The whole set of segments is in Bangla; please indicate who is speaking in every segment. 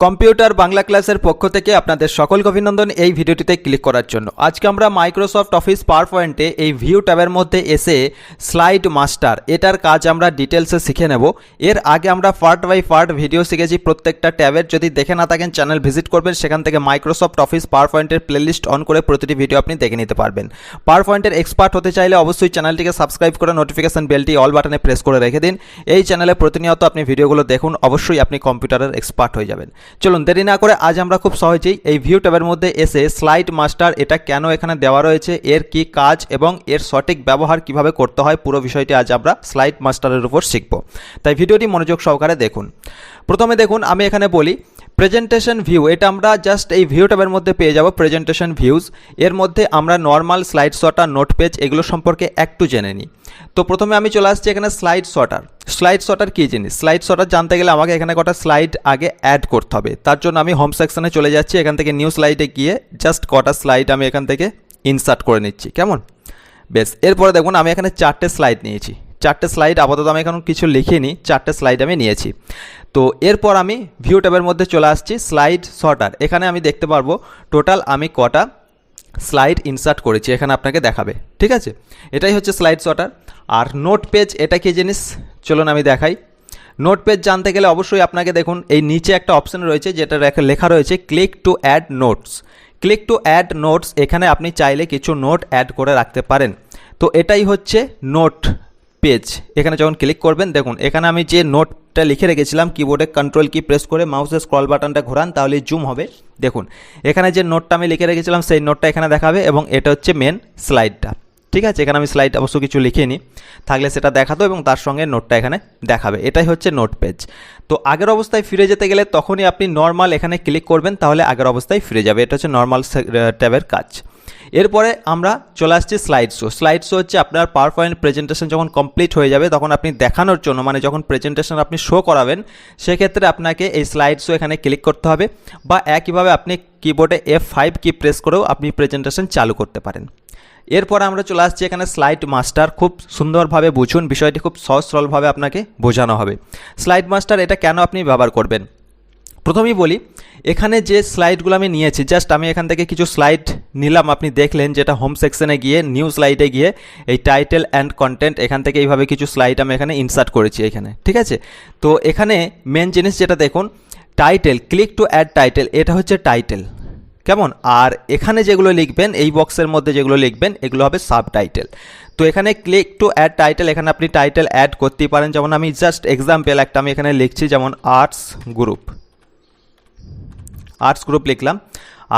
Speaker 1: কম্পিউটার বাংলা ক্লাসের পক্ষ থেকে আপনাদের সকলকে অভিনন্দন এই ভিডিওটিতে ক্লিক করার জন্য। আজকে আমরা মাইক্রোসফট অফিস পাওয়ার পয়েন্টে এই ভিউ ট্যাবের মধ্যে এসে স্লাইড মাস্টার এটার কাজ আমরা ডিটেলসে শিখে নেব। এর আগে আমরা পার্ট বাই পার্ট ভিডিও শিখেছি প্রত্যেকটা ট্যাবের। যদি দেখে না থাকেন, চ্যানেল ভিজিট করবেন, সেখান থেকে মাইক্রোসফট অফিস পাওয়ার পয়েন্টের প্লেলিস্ট অন করে প্রতিটি ভিডিও আপনি দেখে নিতে পারবেন। পাওয়ার পয়েন্টের এক্সপার্ট হতে চাইলে অবশ্যই চ্যানেলটিকে সাবস্ক্রাইব করে নোটিফিকেশন বেলটি অল বাটনে প্রেস করে রেখে দিন। এই চ্যানেলে প্রতিনিয়ত আপনি ভিডিওগুলো দেখুন, অবশ্যই আপনি কম্পিউটারের এক্সপার্ট হয়ে যাবেন। চলুন, দেরি না করে আজ আমরা খুব সহজেই এই ভিউ ট্যাবের মধ্যে এসে স্লাইড মাস্টার এটা কেন এখানে দেওয়া রয়েছে, এর কি কাজ এবং এর সঠিক ব্যবহার কীভাবে করতে হয়, পুরো বিষয়টি আজ আমরা স্লাইড মাস্টারের উপর শিখব। তাই ভিডিওটি মনোযোগ সহকারে দেখুন। প্রথমে দেখুন, আমি এখানে বলি প্রেজেন্টেশন ভিউ এটা আমরা জাস্ট এই ভিউ ট্যাবের মধ্যে পেয়ে যাব প্রেজেন্টেশন ভিউজ এর মধ্যে আমরা normal slide sorter note page এগুলো সম্পর্কে একটু জেনে নিই। তো প্রথমে আমি চলে আসছি এখানে স্লাইড শটার স্লাইড শটার কী জিনিস? স্লাইড শটার জানতে গেলে আমাকে এখানে কটা স্লাইড আগে অ্যাড করতে হবে। তার জন্য আমি হোম সেকশনে চলে যাচ্ছি, এখান থেকে নিউ স্লাইডে গিয়ে জাস্ট কটা স্লাইড আমি এখান থেকে ইনসার্ট করে নিচ্ছি। কেমন? বেশ, এরপরে দেখুন আমি এখানে চারটে স্লাইড নিয়েছি। চারটে স্লাইড আপাতত আমি এখন কিছু লিখিনি, চারটে স্লাইড আমি নিয়েছি। তো এরপর আমি ভিউ ট্যাবের মধ্যে চলে আসছি স্লাইড শর্টার এখানে আমি দেখতে পারব টোটাল আমি কটা স্লাইড ইনসার্ট করেছি, এখানে আপনাকে দেখাবে, ঠিক আছে? এটাই হচ্ছে স্লাইড শর্টার আর নোট পেজ এটা কি জিনিস? চলুন আমি দেখাই। নোট পেজ জানতে গেলে অবশ্যই আপনাকে দেখুন, এই নিচে একটা অপশন রয়েছে, যেটা লেখা রয়েছে click to add notes click to add notes এখানে আপনি চাইলে কিছু নোট অ্যাড করে রাখতে পারেন। তো এটাই হচ্ছে নোট পেজ এখানে যখন ক্লিক করবেন, দেখুন, এখানে আমি যে নোটটা লিখে রেখেছিলাম কিবোর্ডে কন্ট্রোল কি প্রেস করে মাউসের স্ক্রল বাটনটা ঘোরান তাহলে জুম হবে। দেখুন, এখানে যে নোটটা আমি লিখে রেখেছিলাম, সেই নোটটা এখানে দেখাবে এবং এটা হচ্ছে মেন স্লাইডটা ঠিক আছে? এখানে আমি স্লাইড অবশ্য কিছু লিখিনি। থাকলে সেটা দেখাতো এবং তার সঙ্গে নোটটা এখানে দেখাবে। এটাই হচ্ছে নোট পেজ তো আগের অবস্থায় ফিরে যেতে গেলে তখনই আপনি নর্মাল এখানে ক্লিক করবেন, তাহলে আগের অবস্থায় ফিরে যাবে। এটা হচ্ছে নর্মাল ট্যাবের কাজ। এরপরে আমরা চলে আসছি স্লাইড শো স্লাইড শো হচ্ছে আপনার পাওয়ার পয়েন্ট প্রেজেন্টেশন যখন কমপ্লিট হয়ে যাবে, তখন আপনি দেখানোর জন্য মানে যখন প্রেজেন্টেশন আপনি শো করাবেন, সেক্ষেত্রে আপনাকে এই স্লাইড শো এখানে ক্লিক করতে হবে বা একইভাবে আপনি কিবোর্ডে এফ ফাইভ কি প্রেস করেও আপনি প্রেজেন্টেশন চালু করতে পারেন। এরপর আমরা চলে আসছি এখানে স্লাইড মাস্টার খুব সুন্দরভাবে বুঝুন, বিষয়টি খুব সহজ সরলভাবে আপনাকে বোঝানো হবে। স্লাইড মাস্টার এটা কেন আপনি ব্যবহার করবেন? প্রথমেই বলি, এখানে যে স্লাইডগুলো আমি নিয়েছি জাস্ট আমি এখান থেকে কিছু স্লাইড নিলাম, আপনি দেখলেন যেটা হোম সেকশনে গিয়ে নিউ স্লাইডে গিয়ে, এই টাইটেল অ্যান্ড কন্টেন্ট এখান থেকে এইভাবে কিছু স্লাইড আমি এখানে ইনসার্ট করেছি এখানে, ঠিক আছে? তো এখানে মেন জিনিস যেটা দেখুন title click to add title এটা হচ্ছে টাইটেল কেমন? আর এখানে যেগুলো লিখবেন, এই বক্সের মধ্যে যেগুলো লিখবেন, এগুলো হবে সাব টাইটেল তো এখানে ক্লিক টু অ্যাড টাইটেল এখানে আপনি টাইটেল অ্যাড করতেই পারেন, যেমন আমি জাস্ট এক্সাম্পল একটা আমি এখানে লিখছি, যেমন আর্টস গ্রুপ আর্টস গ্রুপ লিখলাম।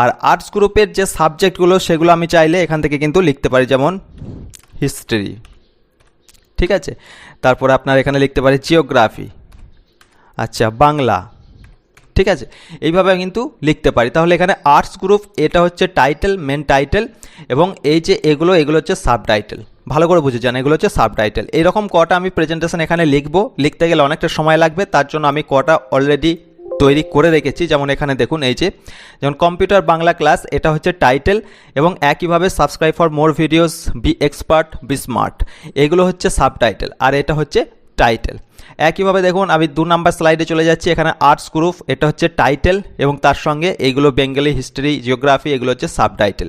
Speaker 1: আর আর্টস গ্রুপের যে সাবজেক্টগুলো সেগুলো আমি চাইলে এখান থেকে কিন্তু লিখতে পারি, যেমন হিস্ট্রি ঠিক আছে? তারপরে আপনার এখানে লিখতে পারি জিওগ্রাফি আচ্ছা বাংলা। ঠিক আছে? এইভাবে কিন্তু লিখতে পারি। তাহলে এখানে আর্টস গ্রুপ এটা হচ্ছে টাইটেল মেন টাইটেল এবং এই যে এগুলো এগুলো হচ্ছে সাব টাইটেল ভালো করে বুঝে যান, এগুলো হচ্ছে সাব টাইটেল এইরকম কটা আমি প্রেজেন্টেশন এখানে লিখব, লিখতে গেলে অনেকটা সময় লাগবে, তার জন্য আমি কটা অলরেডি তৈরি করে রেখেছি। যেমন এখানে দেখুন, এই যে, যেমন কম্পিউটার বাংলা ক্লাস, এটা হচ্ছে টাইটেল এবং একইভাবে subscribe for more videos, be expert, be smart. এগুলো হচ্ছে সাব টাইটেল আর এটা হচ্ছে টাইটেল। একইভাবে দেখুন, আমি দু নাম্বার স্লাইডে চলে যাচ্ছি, এখানে আর্টস গ্রুপ এটা হচ্ছে টাইটেল এবং তার সঙ্গে এইগুলো বেঙ্গলি হিস্ট্রি জিওগ্রাফি এগুলো হচ্ছে সাব টাইটেল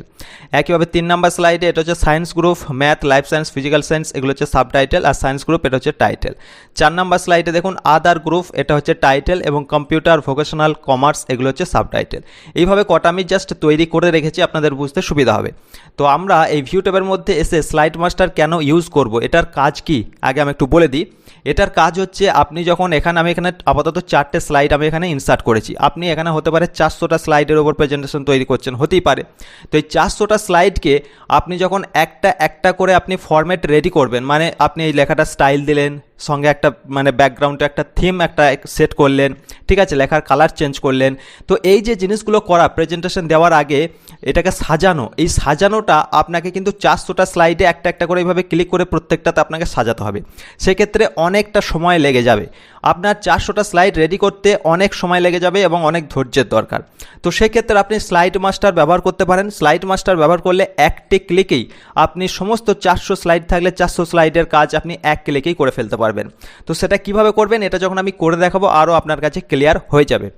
Speaker 1: একইভাবে তিন নাম্বার স্লাইডে এটা হচ্ছে science group math life science physical science এগুলো হচ্ছে সাব টাইটেল আর সায়েন্স গ্রুপ এটা হচ্ছে টাইটেল চার নাম্বার স্লাইডে দেখুন আদার গ্রুপ এটা হচ্ছে টাইটেল এবং কম্পিউটার ভোকেশনাল কমার্স এগুলো হচ্ছে সাব টাইটেল এইভাবে কটা আমি জাস্ট তৈরি করে রেখেছি, আপনাদের বুঝতে সুবিধা হবে। তো আমরা এই ভিউ ট্যাবের মধ্যে এসে স্লাইড মাস্টার কেন ইউজ করব? এটার কাজ কি? আগে আমি একটু বলে দিই। এটার কাজ হচ্ছে আপনি যখন এখানে, আমি এখানে আপাতত চারটে স্লাইড আমি এখানে ইনসার্ট করেছি। আপনি এখানে হতে পারে চারশোটা স্লাইডের ওপর প্রেজেন্টেশন তৈরি করছেন, হতেই পারে। তো এই চারশোটা স্লাইডকে আপনি যখন একটা একটা করে আপনি ফরম্যাট রেডি করবেন মানে আপনি এই লেখাটা স্টাইল দিলেন সঙ্গে একটা মানে ব্যাকগ্রাউন্ডে একটা থিম একটা সেট করলেন, ঠিক আছে, লেখার কালার চেঞ্জ করলেন। তো এই যে জিনিসগুলো করা প্রেজেন্টেশন দেওয়ার আগে এটাকে সাজানো। এই সাজানোটা আপনাকে কিন্তু চারশোটা স্লাইডে একটা একটা করে এইভাবে ক্লিক করে প্রত্যেকটাতে আপনাকে সাজাতে হবে। সেক্ষেত্রে অনেকটা সময় লেগে যাবে। আপনার চারশোটা স্লাইড রেডি করতে অনেক সময় লেগে যাবে এবং অনেক ধৈর্যের দরকার। তো সেক্ষেত্রে আপনি স্লাইড মাস্টার ব্যবহার করতে পারেন। স্লাইড মাস্টার ব্যবহার করলে একটি ক্লিকেই আপনি সমস্ত চারশো স্লাইড থাকলে চারশো স্লাইডের কাজ আপনি এক ক্লিকেই করে ফেলতে পারবেন। তো সেটা কীভাবে করবেন, এটা যখন আমি করে দেখাবো, আরও আপনার কাছে ক্লিয়ার হয়ে যাবে।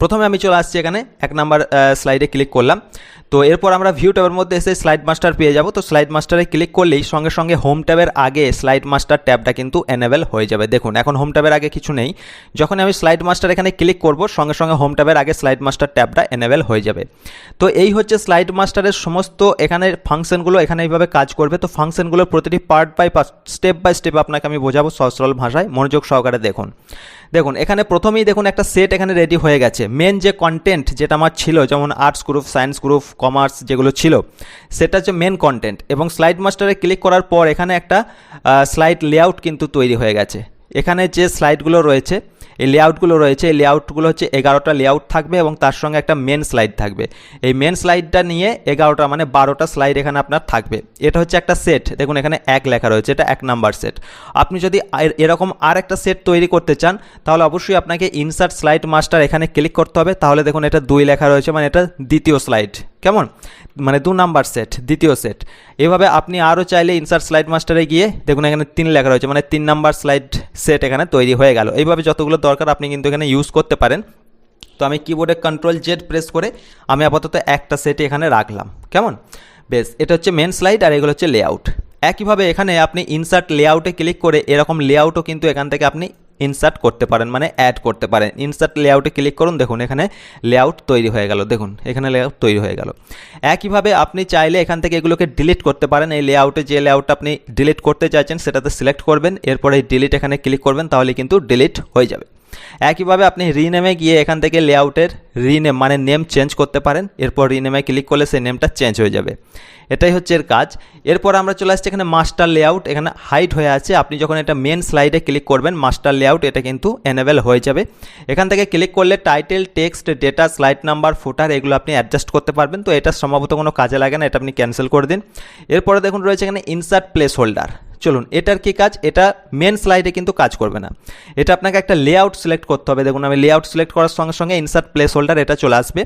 Speaker 1: প্রথমে আমি চলে আসছি এখানে, এক নাম্বার স্লাইডে ক্লিক করলাম। তো এরপর আমরা ভিউ ট্যাবের মধ্যে এসে স্লাইড মাস্টার পেয়ে যাব। তো স্লাইড মাস্টারে ক্লিক করলেই সঙ্গে সঙ্গে হোম ট্যাবের আগে স্লাইড মাস্টার ট্যাবটা কিন্তু এনেবেল হয়ে যাবে। দেখুন, এখন হোম ট্যাবের আগে কিছু নেই। যখন আমি স্লাইড মাস্টার এখানে ক্লিক করব, সঙ্গে সঙ্গে হোম ট্যাবের আগে স্লাইড মাস্টার ট্যাবটা এনেবেল হয়ে যাবে। তো এই হচ্ছে স্লাইড মাস্টারের সমস্ত এখানে ফাংশনগুলো এখানে এইভাবে কাজ করবে। তো ফাংশনগুলোর প্রতিটি part by step by step আপনাকে আমি বোঝাবো সহজ সরল ভাষায়। মনোযোগ সহকারে দেখুন। দেখুন, এখানে প্রথমেই দেখুন একটা সেট এখানে রেডি হয়ে গেছে। মেন যে কন্টেন্ট যেটা আমার ছিল, যেমন arts group science group commerce যেগুলো ছিল, সেটা হচ্ছে মেন কন্টেন্ট এবং স্লাইড মাস্টারে ক্লিক করার পর এখানে একটা স্লাইড লেআউট কিন্তু তৈরি হয়ে গেছে। এখানে যে স্লাইডগুলো রয়েছে এই লেআউটগুলো রয়েছে। এই লেআউটগুলো হচ্ছে এগারোটা লেআউট থাকবে এবং তার সঙ্গে একটা মেন স্লাইড থাকবে। এই মেন স্লাইডটা নিয়ে এগারোটা মানে বারোটা স্লাইড এখানে আপনার থাকবে। এটা হচ্ছে একটা সেট দেখুন, এখানে এক লেখা রয়েছে। এটা এক নাম্বার সেট আপনি যদি এরকম আর একটা সেট তৈরি করতে চান, তাহলে অবশ্যই আপনাকে ইনসার্ট স্লাইড মাস্টার এখানে ক্লিক করতে হবে। তাহলে দেখুন, এটা দুই লেখা রয়েছে মানে এটা দ্বিতীয় স্লাইড কেমন? মানে দু নাম্বার সেট দ্বিতীয় সেট এভাবে আপনি আরও চাইলে ইনসার্ট স্লাইড মাস্টারে গিয়ে দেখুন এখানে তিন লেখা রয়েছে মানে তিন নাম্বার স্লাইড সেট এখানে তৈরি হয়ে গেল। এইভাবে যতগুলো দরকার আপনি কিন্তু এখানে ইউজ করতে পারেন। তো আমি কিবোর্ডে কন্ট্রোল জেড প্রেস করে আমি আপাতত একটা সেটে এখানে রাখলাম। কেমন? বেশ, এটা হচ্ছে মেন স্লাইড আর এগুলো হচ্ছে লেআউট একইভাবে এখানে আপনি ইনসার্ট লেআউটে ক্লিক করে এরকম লেআউটও কিন্তু এখান থেকে আপনি ইনসার্ট করতে পারেন মানে অ্যাড করতে পারেন। ইনসার্ট লেআউটে ক্লিক করুন, দেখুন এখানে লেআউট তৈরি হয়ে গেল। দেখুন, এখানে লেআউট তৈরি হয়ে গেল। একইভাবে আপনি চাইলে এখান থেকে এগুলোকে ডিলিট করতে পারেন। এই লেআউটে যে লেআউটটা আপনি ডিলিট করতে চাইছেন, সেটাতে সিলেক্ট করবেন। এরপরে ডিলিট এখানে ক্লিক করবেন, তাহলে কিন্তু ডিলিট হয়ে যাবে। একইভাবে আপনি রিনেমে গিয়ে এখান থেকে লেআউটের রিনেম মানে নেম চেঞ্জ করতে পারেন, এরপর রিনেমে ক্লিক করলে সেই নেমটা চেঞ্জ হয়ে যাবে। এটাই হচ্ছে এর কাজ। এরপর আমরা চলে আসছি এখানে মাস্টার লেআউট এখানে হাইট হয়ে আছে। আপনি যখন এটা মেন স্লাইডে ক্লিক করবেন মাস্টার লেআউট এটা কিন্তু এনেবেল হয়ে যাবে। এখান থেকে ক্লিক করলে title text data slide number footer এগুলো আপনি অ্যাডজাস্ট করতে পারবেন। তো এটা সম্ভবত কোনো কাজে লাগে না, এটা আপনি ক্যান্সেল করে দিন। এরপরে দেখুন রয়েছে এখানে ইনসার্ট প্লেস হোল্ডার চলুন, এটার কি কাজ? এটা মেন স্লাইডে কিন্তু কাজ করবে না। এটা আপনাকে একটা লেআউট সিলেক্ট করতে হবে। দেখুন, আমি লেআউট সিলেক্ট করার সঙ্গে সঙ্গে ইনসার্ট প্লেস হোল্ডার এটা চলে আসবে।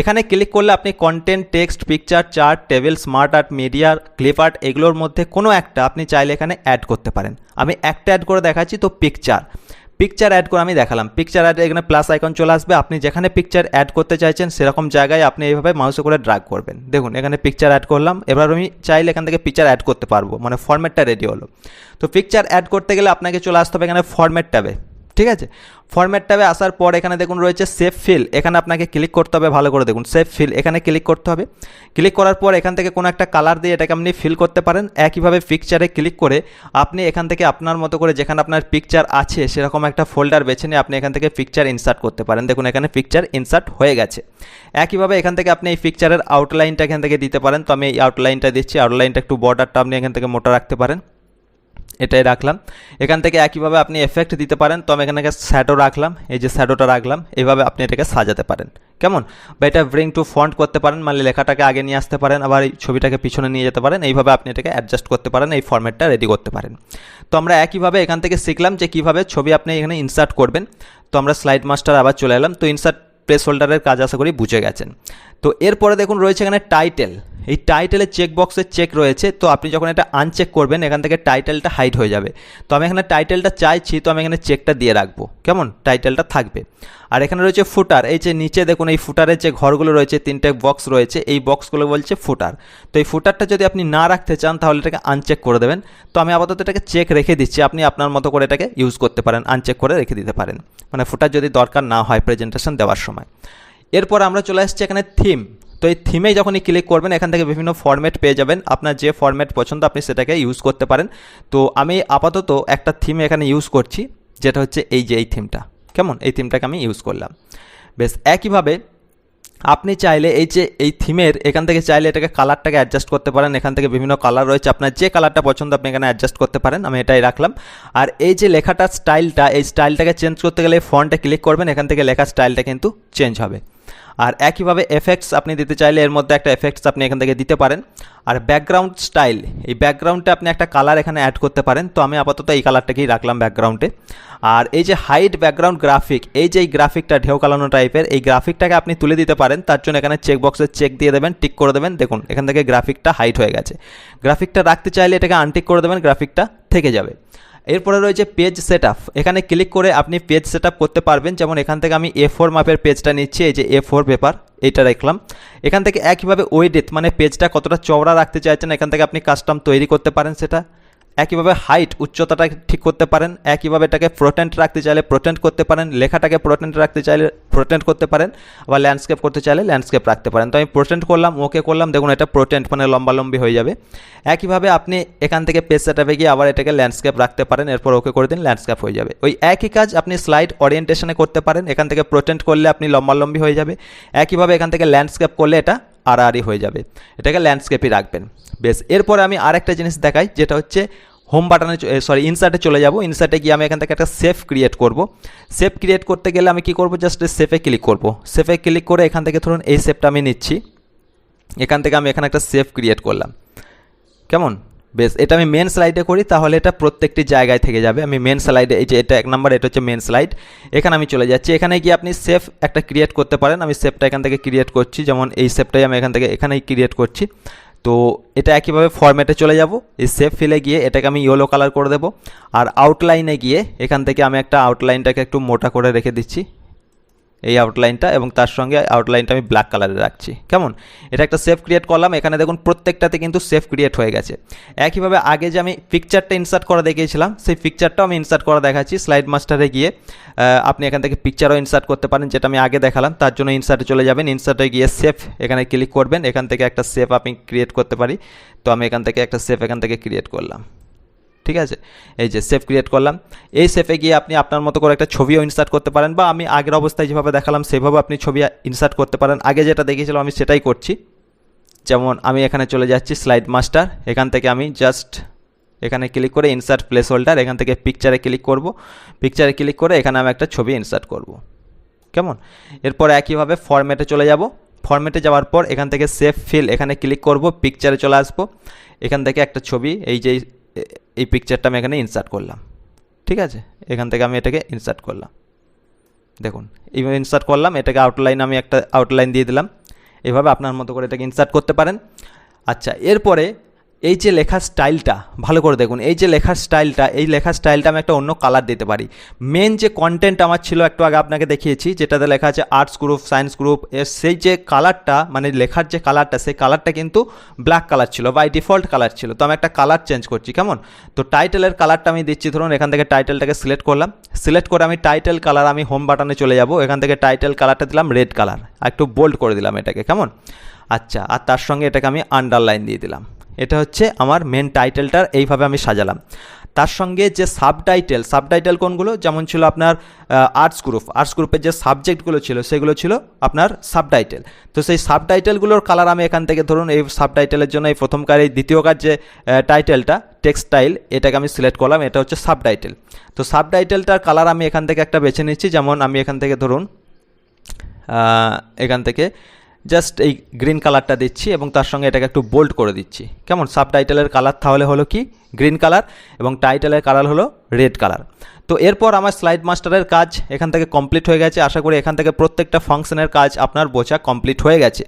Speaker 1: এখানে ক্লিক করলে আপনি content text picture chart table smart art media clip art এগুলোর মধ্যে কোনো একটা আপনি চাইলে এখানে অ্যাড করতে পারেন। আমি একটা অ্যাড করে দেখাচ্ছি তো পিকচার পিকচার অ্যাড করে আমি দেখালাম। পিকচার অ্যাড এখানে প্লাস আইকন চলে আসবে। আপনি যেখানে পিকচার অ্যাড করতে চাইছেন, সেরকম জায়গায় আপনি এইভাবে মাউসে করে ড্রাগ করবেন। দেখুন, এখানে পিকচার অ্যাড করলাম। এবার আমি চাইলে এখান থেকে পিকচার অ্যাড করতে পারব। মানে ফরম্যাটটা রেডি হলো। তো পিকচার অ্যাড করতে গেলে আপনাকে চলে আসতে হবে এখানে ফরম্যাট ট্যাবে। ঠিক আছে? ফরম্যাট ট্যাবে আসার পর এখানে দেখুন রয়েছে সেভ ফিল এখানে আপনাকে ক্লিক করতে হবে, ভালো করে দেখুন সেভ ফিল এখানে ক্লিক করতে হবে। ক্লিক করার পর এখান থেকে কোনো একটা কালার দিয়ে এটাকে আপনি ফিল করতে পারেন। একইভাবে পিকচারে ক্লিক করে আপনি এখান থেকে আপনার মতো করে যেখানে আপনার পিকচার আছে, সেরকম একটা ফোল্ডার বেছে নিয়ে আপনি এখান থেকে পিকচার ইনসার্ট করতে পারেন। দেখুন, এখানে পিকচার ইনসার্ট হয়ে গেছে। একইভাবে এখান থেকে আপনি এই পিকচারের আউটলাইনটা এখান থেকে দিতে পারেন। তো আমি এই আউটলাইনটা দিচ্ছি। আউটলাইনটা একটু বর্ডারটা আপনি এখান থেকে মোটা রাখতে পারেন। এটাই রাখলাম। এখান থেকে একইভাবে আপনি এফেক্ট দিতে পারেন। তো আমি এখানে শ্যাডো রাখলাম। এই যে শ্যাডোটা রাখলাম এইভাবে আপনি এটাকে সাজাতে পারেন। কেমন? বা এটা ব্রিং টু ফন্ট করতে পারেন মানে লেখাটাকে আগে নিয়ে আসতে পারেন, আবার এই ছবিটাকে পিছনে নিয়ে যেতে পারেন। এইভাবে আপনি এটাকে অ্যাডজাস্ট করতে পারেন, এই ফর্ম্যাটটা রেডি করতে পারেন। তো আমরা একইভাবে এখান থেকে শিখলাম যে কীভাবে ছবি আপনি এখানে ইনসার্ট করবেন। তো আমরা স্লাইড মাস্টার আবার চলে এলাম। তো ইনসার্ট প্লেস হোল্ডারের কাজ আশা করি বুঝে গেছেন। তো এরপরে দেখুন, রয়েছে এখানে টাইটেল এই টাইটেলের চেক বক্সের চেক রয়েছে, তো আপনি যখন এটা আনচেক করবেন, এখান থেকে টাইটেলটা হাইড হয়ে যাবে। তো আমি এখানে টাইটেলটা চাইছি, তো আমি এখানে চেকটা দিয়ে রাখব। কেমন? টাইটেলটা থাকবে। আর এখানে রয়েছে ফুটার এই যে নিচে দেখুন, এই ফুটারের যে ঘরগুলো রয়েছে, তিনটে বক্স রয়েছে, এই বক্সগুলো বলছে ফুটার তো এই ফুটারটা যদি আপনি না রাখতে চান, তাহলে এটাকে আনচেক করে দেবেন। তো আমি আপাতত এটাকে চেক রেখে দিচ্ছি, আপনি আপনার মতো করে এটাকে ইউজ করতে পারেন আনচেক করে রেখে দিতে পারেন। মানে ফুটার যদি দরকার না হয় প্রেজেন্টেশন দেওয়ার সময়। এরপর আমরা চলে আসছি এখানে থিম তো এই থিমে যখনই ক্লিক করবেন, এখান থেকে বিভিন্ন ফরম্যাট পেয়ে যাবেন। আপনার যে ফরম্যাট পছন্দ, আপনি সেটাকে ইউজ করতে পারেন। তো আমি আপাতত একটা থিম এখানে ইউজ করছি, যেটা হচ্ছে এই যে এই থিমটা কেমন? এই থিমটাকে আমি ইউজ করলাম। বেশ, একইভাবে আপনি চাইলে এই যে এই থিমের এখান থেকে চাইলে এটাকে কালারটাকে অ্যাডজাস্ট করতে পারেন। এখান থেকে বিভিন্ন কালার রয়েছে। আপনার যে কালারটা পছন্দ, আপনি এখানে অ্যাডজাস্ট করতে পারেন। আমি এটাই রাখলাম। আর এই যে লেখাটার স্টাইলটা এই স্টাইলটাকে চেঞ্জ করতে গেলে ফন্টে ক্লিক করবেন। এখান থেকে লেখার স্টাইলটা কিন্তু চেঞ্জ হবে। আর একইভাবে এফেক্টস আপনি দিতে চাইলে এর মধ্যে একটা এফেক্টস আপনি এখান থেকে দিতে পারেন। আর ব্যাকগ্রাউন্ড স্টাইল এই ব্যাকগ্রাউন্ডে আপনি একটা কালার এখানে অ্যাড করতে পারেন। তো আমি আপাতত এই কালারটাকেই রাখলাম ব্যাকগ্রাউন্ডে আর এই যে হাইট ব্যাকগ্রাউন্ড গ্রাফিক এই যে এই গ্রাফিকটা ঢেউ কালানো টাইপের এই গ্রাফিকটাকে আপনি তুলে দিতে পারেন। তার জন্য এখানে চেক বক্সে চেক দিয়ে দেবেন টিক করে দেবেন। দেখুন, এখান থেকে গ্রাফিকটা হাইট হয়ে গেছে। গ্রাফিকটা রাখতে চাইলে এটাকে আনটিক করে দেবেন গ্রাফিকটা থেকে যাবে। এরপরে রয়েছে পেজ সেট এখানে ক্লিক করে আপনি পেজ সেট করতে পারবেন। যেমন এখান থেকে আমি এ ফোর মাপের পেজটা নিচ্ছি, এই যে এ ফোর পেপার এইটা রাখলাম এখান থেকে একইভাবে ওয়েডেথ মানে পেজটা কতটা চওড়া রাখতে চাইছেন, এখান থেকে আপনি কাস্টম তৈরি করতে পারেন সেটা। একইভাবে হাইট উচ্চতাটা ঠিক করতে পারেন, একইভাবে এটাকে প্রোটেন্ট রাখতে চাইলে প্রোটেন্ট করতে পারেন, লেখাটাকে প্রোটেন্ট রাখতে চাইলে প্রোটেন্ট করতে পারেন, আবার ল্যান্ডস্কেপ করতে চাইলে ল্যান্ডস্কেপ রাখতে পারেন। তো আমি প্রোটেন্ট করলাম ওকে করলাম, দেখুন এটা প্রোটেন্ট মানে লম্বালম্বি হয়ে যাবে। একইভাবে আপনি এখান থেকে পেজ সেটাপে গিয়ে আবার এটাকে ল্যান্ডস্কেপ রাখতে পারেন, এরপর ওকে করে দিন ল্যান্ডস্কেপ হয়ে যাবে। ওই একই কাজ আপনি স্লাইড ওরিয়েন্টেশনে করতে পারেন, এখান থেকে প্রোটেন্ট করলে আপনি লম্বালম্বি হয়ে যাবে। একইভাবে এখান থেকে ল্যান্ডস্কেপ করলে এটা আড়াআড়ি হয়ে যাবে। এটাকে ল্যান্ডস্কেপই রাখবেন। বেশ, এরপরে আমি আরেকটা জিনিস দেখাই, যেটা হচ্ছে হোম বাটনে সরি ইনসার্টে চলে যাব। ইনসার্টে গিয়ে আমি এখান থেকে একটা সেফ ক্রিয়েট করব। সেফ ক্রিয়েট করতে গেলে আমি কি করব? জাস্ট সেফে ক্লিক করব। সেফে ক্লিক করে এখান থেকে ধরুন এই সেফটা আমি নিচ্ছি। এখান থেকে আমি এখানে একটা সেফ ক্রিয়েট করলাম। কেমন? বেশ, এটা আমি মেন স্লাইডে করি, তাহলে এটা প্রত্যেকটি জায়গায় থেকে যাবে। আমি মেন স্লাইডে এই যে এটা এক নাম্বার এটা হচ্ছে মেন স্লাইড এখানে আমি চলে যাচ্ছি। এখানে গিয়ে আপনি সেফ একটা ক্রিয়েট করতে পারেন। আমি সেফটা এখান থেকে ক্রিয়েট করছি। যেমন এই সেফটাই আমি এখান থেকে এখানেই ক্রিয়েট করছি। তো এটা একইভাবে ফরম্যাটে চলে যাব। এই সেফ ফিলে গিয়ে এটাকে আমি ইয়েলো কালার করে দেবো। আর আউটলাইনে গিয়ে এখান থেকে আমি একটা আউটলাইনটাকে একটু মোটা করে রেখে দিচ্ছি। এই আউটলাইনটা এবং তার সঙ্গে আউটলাইনটা আমি ব্ল্যাক কালারে রাখছি। কেমন? এটা একটা সেফ ক্রিয়েট করলাম, এখানে দেখুন প্রত্যেকটাতে কিন্তু সেফ ক্রিয়েট হয়ে গেছে। একইভাবে আগে যে আমি পিকচারটা ইনসার্ট করা দেখিয়েছিলাম, সেই পিকচারটাও আমি ইনসার্ট করা দেখাচ্ছি স্লাইড মাস্টারে গিয়ে। আপনি এখান থেকে পিকচারও ইনসার্ট করতে পারেন, যেটা আমি আগে দেখালাম, তার জন্য ইনসার্টে চলে যাবেন। ইনসার্টে গিয়ে সেফ এখানে ক্লিক করবেন, এখান থেকে একটা সেফ আমি ক্রিয়েট করতে পারি। তো আমি এখান থেকে একটা সেফ এখান থেকে ক্রিয়েট করলাম। ঠিক আছে? এই যে সেফ ক্রিয়েট করলাম। এই সেফে গিয়ে আপনি আপনার মতো করে একটা ছবিও ইনসার্ট করতে পারেন বা আমি আগের অবস্থায় যেভাবে দেখালাম, সেভাবে আপনি ছবি ইনসার্ট করতে পারেন। আগে যেটা দেখিয়েছিলাম আমি সেটাই করছি। যেমন আমি এখানে চলে যাচ্ছি স্লাইড মাস্টার এখান থেকে আমি জাস্ট এখানে ক্লিক করে ইনসার্ট প্লেস হোল্ডার এখান থেকে পিকচারে ক্লিক করব। পিকচারে ক্লিক করে এখানে আমি একটা ছবি ইনসার্ট করব। কেমন? এরপর একইভাবে ফরম্যাটে চলে যাব। ফরম্যাটে যাওয়ার পর এখান থেকে সেফ ফিল এখানে ক্লিক করব পিকচারে চলে আসব। এখান থেকে একটা ছবি, এই যে এই পিকচারটা আমি এখানে ইনসার্ট করলাম। ঠিক আছে? এখান থেকে আমি এটাকে ইনসার্ট করলাম। দেখুন এইভাবে ইনসার্ট করলাম, এটাকে আউটলাইন আমি একটা আউটলাইন দিয়ে দিলাম। এভাবে আপনার মতো করে এটাকে ইনসার্ট করতে পারেন। আচ্ছা এরপরে এই যে লেখার স্টাইলটা, ভালো করে দেখুন, এই যে লেখার স্টাইলটা, এই লেখার স্টাইলটা আমি একটা অন্য কালার দিতে পারি। মেন যে কন্টেন্ট আমার ছিল, একটু আগে আপনাকে দেখিয়েছি, যেটাতে লেখা আছে আর্টস গ্রুপ সায়েন্স গ্রুপ এর সেই যে কালারটা মানে লেখার যে কালারটা সেই কালারটা কিন্তু ব্ল্যাক কালার ছিল বাই ডিফল্ট কালার ছিল। তো আমি একটা কালার চেঞ্জ করছি, কেমন? তো টাইটেলের কালারটা আমি দিচ্ছি, ধরুন এখান থেকে টাইটেলটাকে সিলেক্ট করলাম। সিলেক্ট করে আমি টাইটেল কালার আমি হোম বাটনে চলে যাব, এখান থেকে টাইটেল কালারটা দিলাম রেড কালার একটু বোল্ড করে দিলাম এটাকে, কেমন? আচ্ছা আর তার সঙ্গে এটাকে আমি আন্ডারলাইন দিয়ে দিলাম। এটা হচ্ছে আমার মেন টাইটেলটার এইভাবে আমি সাজালাম। তার সঙ্গে যে সাবটাইটেল সাবটাইটেল কোনগুলো? যেমন ছিল আপনার আর্টস গ্রুপ আর্টস গ্রুপের যে সাবজেক্টগুলো ছিল, সেগুলো ছিল আপনার সাবটাইটেল তো সেই সাবটাইটেলগুলোর কালার আমি এখান থেকে ধরুন, এই সাবটাইটেলের জন্য এই প্রথমকার এই দ্বিতীয়কার যে টাইটেলটা টেক্সটাইল এটাকে আমি সিলেক্ট করলাম, এটা হচ্ছে সাবটাইটেল তো সাবটাইটেলটার কালার আমি এখান থেকে একটা বেছে নিচ্ছি। যেমন আমি এখান থেকে ধরুন এখান থেকে জাস্ট এই গ্রিন কালারটা দিচ্ছি এবং তার সঙ্গে এটাকে একটু বোল্ড করে দিচ্ছি। কেমন? সাব টাইটেলের কালার তাহলে হলো কি? গ্রিন কালার এবং টাইটেলের কালার হলো রেড কালার তো এরপর আমার স্লাইড মাস্টারের কাজ এখান থেকে কমপ্লিট হয়ে গেছে। আশা করি এখান থেকে প্রত্যেকটা ফাংশনের কাজ আপনার বোঝা কমপ্লিট হয়ে গেছে।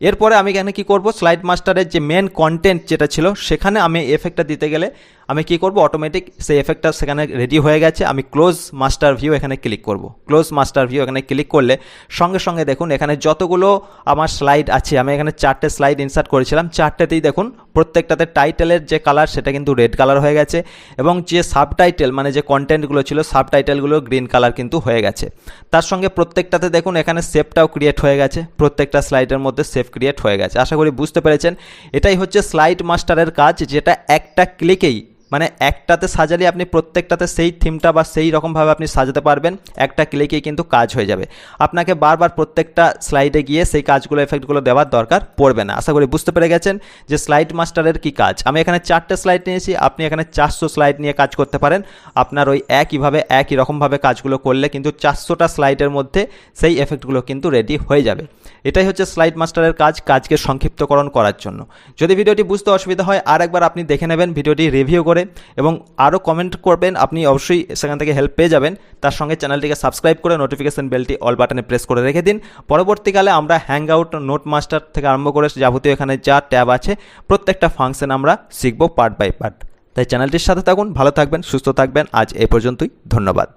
Speaker 1: এরপরে আমি এখানে কি করব? স্লাইড মাস্টারের যে মেন কন্টেন্ট যেটা ছিল, সেখানে আমি এফেক্টটা দিতে গেলে আমি কি করব? অটোমেটিক সেই এফেক্টটা সেখানে রেডি হয়ে গেছে। আমি ক্লোজ মাস্টার ভিউ এখানে ক্লিক করব। ক্লোজ মাস্টার ভিউ এখানে ক্লিক করলে সঙ্গে সঙ্গে দেখুন এখানে যতগুলো আমার স্লাইড আছে, আমি এখানে চারটে স্লাইড ইনসার্ট করেছিলাম। চারটেতেই দেখুন প্রত্যেকটাতে টাইটেলের যে কালার সেটা কিন্তু রেড কালার হয়ে গেছে এবং যে সাবটাইটেল মানে যে কন্টেন্টগুলো ছিল সাবটাইটেলগুলো গ্রিন কালার কিন্তু হয়ে গেছে। তার সঙ্গে প্রত্যেকটাতে দেখুন এখানে সেফটাও ক্রিয়েট হয়ে গেছে। প্রত্যেকটা স্লাইডের মধ্যে সেফ ক্রিয়েট হয়ে গেছে। আশা করি বুঝতে পেরেছেন। এটাই হচ্ছে স্লাইড মাস্টারের কাজ, যেটা একটা ক্লিকেই মানে একটাতে সাজালে আপনি প্রত্যেকটাতে সেই থিমটা বা সেই রকমভাবে আপনি সাজাতে পারবেন, একটা ক্লিকেই কিন্তু কাজ হয়ে যাবে। আপনাকে বারবার প্রত্যেকটা স্লাইডে গিয়ে সেই কাজগুলো এফেক্টগুলো দেওয়ার দরকার পড়বে না। আশা করি বুঝতে পেরে গেছেন যে স্লাইড মাস্টারের কি কাজ। আমি এখানে চারটে স্লাইড নিয়েছি, আপনি এখানে চারশো স্লাইড নিয়ে কাজ করতে পারেন। আপনার ওই একইভাবে, একই রকমভাবে কাজগুলো করলে কিন্তু চারশোটা স্লাইডের মধ্যে সেই এফেক্টগুলো কিন্তু রেডি হয়ে যাবে। এটাই হচ্ছে স্লাইড মাস্টারের কাজ, কাজকে সংক্ষিপ্তকরণ করার জন্য। যদি ভিডিওটি বুঝতে অসুবিধা হয় আর একবার আপনি দেখে নেবেন, ভিডিওটি রিভিউ করে এবং আরও কমেন্ট করবেন, আপনি অবশ্যই সেখান থেকে হেল্প পেয়ে যাবেন। তার সঙ্গে চ্যানেলটিকে সাবস্ক্রাইব করে নোটিফিকেশান বেলটি অল বাটনে প্রেস করে রেখে দিন। পরবর্তীকালে আমরা হ্যাং আউট নোট মাস্টার থেকে আরম্ভ করে যাবতীয় এখানে যা ট্যাব আছে, প্রত্যেকটা ফাংশন আমরা শিখব পার্ট বাই পার্ট তাই চ্যানেলটির সাথে থাকুন, ভালো থাকবেন, সুস্থ থাকবেন। আজ এ পর্যন্তই, ধন্যবাদ।